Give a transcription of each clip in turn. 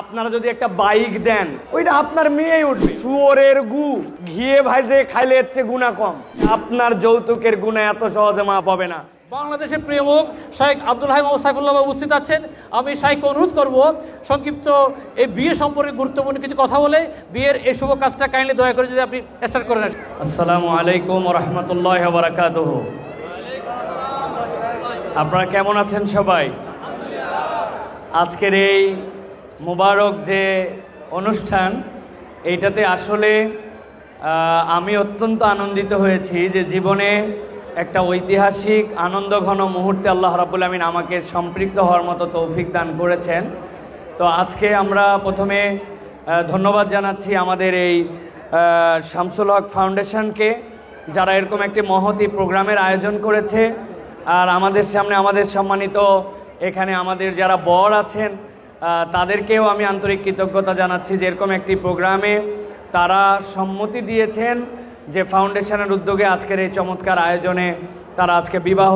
আপনারা যদি একটা বাইক দেন ওইটা আপনার মেয়েই উঠবে। শুয়োরের গু ঘিয়ে ভাইজে খাইলে এর চেয়ে গুণা কম। আপনার যৌতুকের গুণা এত সহজে মাপ হবে না। বাংলাদেশের প্রিয় মুখ শাহেক আব্দুল হাই মোহাম্মদ সাইফুল্লাহ উপস্থিত আছেন। আমি শাহেককে অনুরোধ করব সংক্ষিপ্ত এই বিয়ে সম্পর্কে গুরুত্বপূর্ণ কিছু কথা বলে বিয়ের এই শুভ কাজটা কাইন্ডলি দয়া করে যদি আপনি স্টার্ট করেন। আসসালামু আলাইকুম রহমতুল্লাহ বারাকাতুহ। আপনারা কেমন আছেন সবাই? আজকের এই মোবারক যে অনুষ্ঠান, এইটাতে আসলে আমি অত্যন্ত আনন্দিত হয়েছি যে জীবনে একটা ঐতিহাসিক আনন্দঘন মুহূর্তে আল্লাহ রাবুল আমিন আমাকে সম্পৃক্ত হওয়ার মতো তৌফিক দান করেছেন। তো আজকে আমরা প্রথমে ধন্যবাদ জানাচ্ছি আমাদের এই শামসুল হক ফাউন্ডেশনকে, যারা এরকম একটি মহতি প্রোগ্রামের আয়োজন করেছে। আর আমাদের সামনে আমাদের সম্মানিত, এখানে আমাদের যারা বর আছেন তাদেরকেও আমি আন্তরিক কৃতজ্ঞতা জানাচ্ছি যে এরকম একটি প্রোগ্রামে তারা সম্মতি দিয়েছেন যে ফাউন্ডেশনের উদ্যোগে আজকের এই চমৎকার আয়োজনে তারা আজকে বিবাহ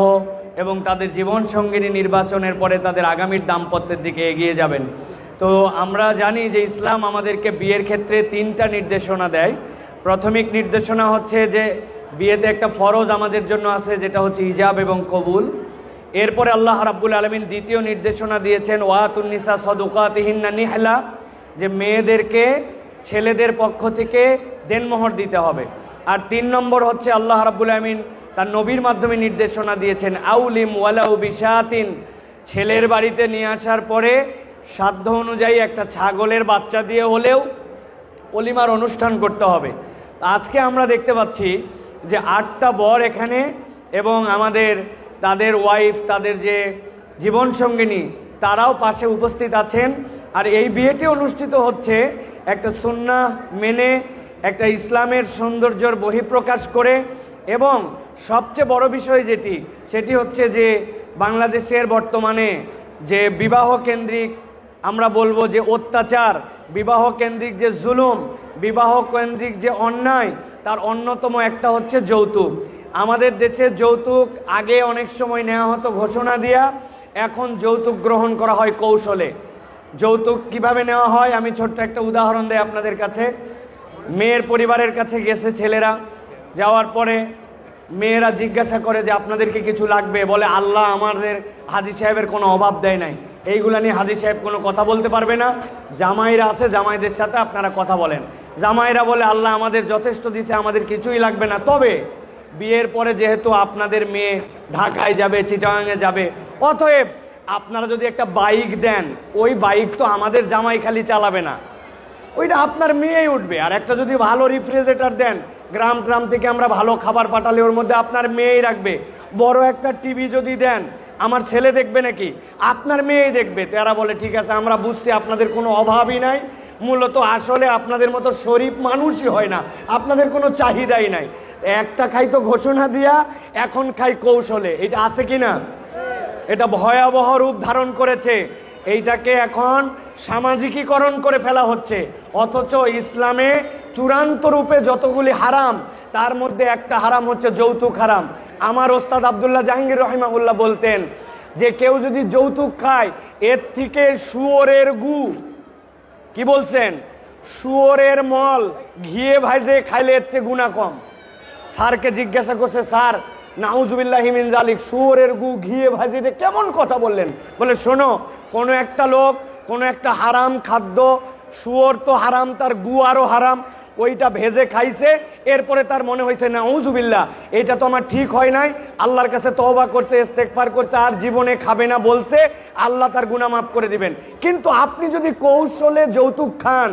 এবং তাদের জীবন সঙ্গিনী নির্বাচনের পরে তাদের আগামীর দাম্পত্যের দিকে এগিয়ে যাবেন। তো আমরা জানি যে ইসলাম আমাদেরকে বিয়ের ক্ষেত্রে তিনটা নির্দেশনা দেয়। প্রাথমিক নির্দেশনা হচ্ছে যে বিয়েতে একটা ফরজ আমাদের জন্য আছে, যেটা হচ্ছে ইজাব এবং কবুল। এরপরে আল্লাহ রাব্বুল আলমিন দ্বিতীয় নির্দেশনা দিয়েছেন ওয়াতুন্নিসা সদুকাতিহিন্না নিহলা যে মেয়েদেরকে ছেলেদের পক্ষ থেকে দেনমোহর দিতে হবে। আর তিন নম্বর হচ্ছে আল্লাহ রাব্বুল আলমিন তার নবীর মাধ্যমে নির্দেশনা দিয়েছেন, আউলিম ওয়ালাউ বিশাতিন ছেলের বাড়িতে নিয়ে আসার পরে সাধ্য অনুযায়ী একটা ছাগলের বাচ্চা দিয়ে হলেও অলিমার অনুষ্ঠান করতে হবে। আজকে আমরা দেখতে পাচ্ছি যে আটটা বর এখানে এবং আমাদের তাদের ওয়াইফ তাদের যে জীবনসঙ্গিনী তারাও পাশে উপস্থিত আছেন। আর এই বিয়েটি অনুষ্ঠিত হচ্ছে একটা সুন্না মেনে একটা ইসলামের সৌন্দর্যর বহিঃপ্রকাশ করে এবং সবচেয়ে বড় বিষয় যেটি, সেটি হচ্ছে যে বাংলাদেশের বর্তমানে যে বিবাহ কেন্দ্রিক আমরা বলব যে অত্যাচার বিবাহ কেন্দ্রিক যে জুলুম বিবাহ কেন্দ্রিক যে অন্যায়, তার অন্যতম একটা হচ্ছে যৌতুক। আমাদের দেশে যৌতুক আগে অনেক সময় নেওয়া হতো ঘোষণা দিয়া, এখন যৌতুক গ্রহণ করা হয় কৌশলে। যৌতুক কীভাবে নেওয়া হয় আমি ছোট্ট একটা উদাহরণ দেই আপনাদের কাছে। মেয়ের পরিবারের কাছে গেছে ছেলেরা, যাওয়ার পরে মেয়েরা জিজ্ঞাসা করে যে আপনাদেরকে কিছু লাগবে? বলে, আল্লাহ আমাদের হাজি সাহেবের কোনো অভাব দেয় নাই। এইগুলা নিয়ে হাজি সাহেব কোনো কথা বলতে পারবে না। জামাইরা আছে, জামাইদের সাথে আপনারা কথা বলেন। জামাইরা বলে, আল্লাহ আমাদের যথেষ্ট দিছে, আমাদের কিছুই লাগবে না। তবে বিয়ের পরে যেহেতু আপনাদের মেয়ে ঢাকায় যাবে চিটাগাঙে যাবে, অতএব আপনারা যদি একটা বাইক দেন, ওই বাইক তো আমাদের জামাই খালি চালাবে না। ওইটা আপনার মেয়েই উঠবে। আর একটা যদি ভালো রিফ্রিজারেটর দেন, গ্রাম গ্রাম থেকে আমরা ভালো খাবার পাঠালে ওর মধ্যে আপনার মেয়েই রাখবে। বড় একটা টিভি যদি দেন, আমার ছেলে দেখবে নাকি? আপনার মেয়েই দেখবে। তারা বলে, ঠিক আছে, আমরা বুঝছি, আপনাদের কোনো অভাবই নাই। মূলত আসলে আপনাদের মতো শরীফ মানুষই হয় না। আপনাদের কোনো চাহিদাই নাই। একটা খাই তো ঘোষণা দিয়া, এখন খাই কৌশলে। এটা আছে কি না এটা ভয়াবহ রূপ ধারণ করেছে। এইটাকে এখন সামাজিকীকরণ করে ফেলা হচ্ছে। অথচ ইসলামে চূড়ান্ত রূপে যতগুলি হারাম, তার মধ্যে একটা হারাম হচ্ছে যৌতুক হারাম। আমার ওস্তাদ আবদুল্লাহ জাহাঙ্গীর রহিমাউল্লাহ বলতেন যে, কেউ যদি যৌতুক খায়, এর থেকে শুয়োরের গু, কি বলছেন? শুয়োরের মল ঘিয়ে ভাইজে খাইলে এর চেয়ে গুণা কম। স্যারকে জিজ্ঞাসা করছে, স্যার নাউজুবিল্লাহিমিন জালিক শুয়োরের গু ঘিয়ে ভাজিতে কেমন কথা বললেন? বলে, শোনো, কোনো একটা লোক, কোনো একটা হারাম খাদ্য, শুয়োর তো হারাম, তার গু আরও হারাম, ওইটা ভেজে খাইছে, এরপরে তার মনে হয়েছে না উজুবিল্লা এটা তো আমার ঠিক হয় নাই, আল্লাহর কাছে তওবা করছে ইস্তেকবার করছে, আর জীবনে খাবে না, বলছে, আল্লাহ তার গুনাহ মাফ করে দিবেন। কিন্তু আপনি যদি কৌশলে যৌতুক খান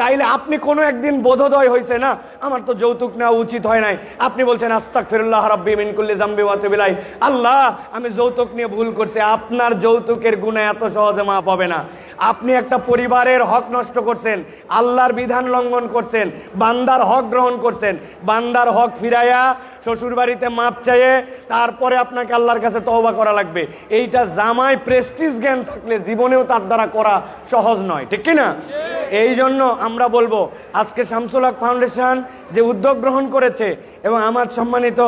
তাইলে আপনি কোনো একদিন বোধোদয় হয়েছে না? আমার তো যৌতুক নেওয়া উচিত হয় নাই। আপনি বলছেন আস্তাক ফিরুল্লাহ রব্বি মিন কুল্লি জাম্বি ওয়াতে বিলাই আল্লাহ, আমি যৌতুক নিয়ে ভুল করছি। আপনার যৌতুকের গুণা এত সহজে মাপ হবে না। আপনি একটা পরিবারের হক নষ্ট করছেন, আল্লাহর বিধান লঙ্ঘন করছেন, বান্দার হক গ্রহণ করছেন, বান্দার হক ফিরাইয়া শ্বশুর বাড়িতে মাপ চাইয়ে তারপরে আপনাকে আল্লাহর কাছে তহবা করা লাগবে। এইটা জামাই প্রেস্টিজ জ্ঞান থাকলে জীবনেও তার দ্বারা করা সহজ নয়। ঠিক কি না এই জন্য আমরা বলব, আজকে শামসুল হক ফাউন্ডেশন যে উদ্যোগ গ্রহণ করেছে এবং আমার সম্মানিত,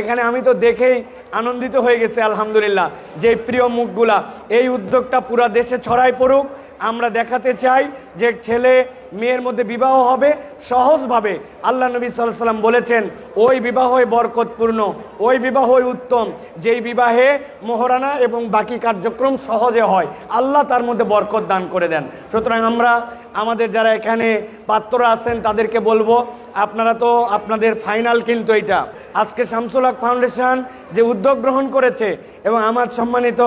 এখানে আমি তো দেখেই আনন্দিত হয়ে গেছে, আলহামদুলিল্লাহ, যে প্রিয় মুখগুলা, এই উদ্যোগটা পুরা দেশে ছড়াই পড়ুক। আমরা দেখাতে চাই যে ছেলে, মেয়ের মধ্যে বিবাহ হবে সহজভাবে আল্লাহ নবী সাল্লাম বলেছেন, ওই বিবাহই বরকতপূর্ণ, ওই বিবাহই উত্তম। যেই বিবাহে মোহরানা এবং বাকি কার্যক্রম সহজে হয়, আল্লাহ তার মধ্যে বরকত দান করে দেন। সুতরাং আমরা, আমাদের যারা এখানে পাত্ররা আছেন, তাদেরকে বলব, আপনারা তো আপনাদের ফাইনাল কিন্তু এটা আজকে শামসুল হক ফাউন্ডেশন যে উদ্যোগ গ্রহণ করেছে, এবং আমার সম্মানিত,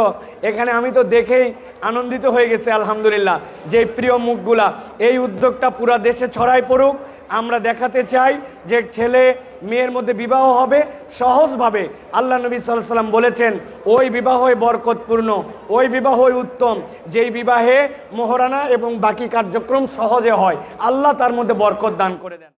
এখানে আমি তো দেখেই আনন্দিত হয়ে গেছে, আলহামদুলিল্লাহ, যে প্রিয় মুখগুলা, এই উদ্যোগটা পুরা দেশে ছড়াই পড়ুক আমরা দেখাতে চাই যে ছেলে মেয়ের মধ্যে বিবাহ হবে সহজভাবে। আল্লাহ নবী সাল্লাম বলেছেন, ওই বিবাহই বরকতপূর্ণ, ওই বিবাহই উত্তম। যেই বিবাহে মোহরানা এবং বাকি কার্যক্রম সহজে হয়, আল্লাহ তার মধ্যে বরকত দান করে দেন।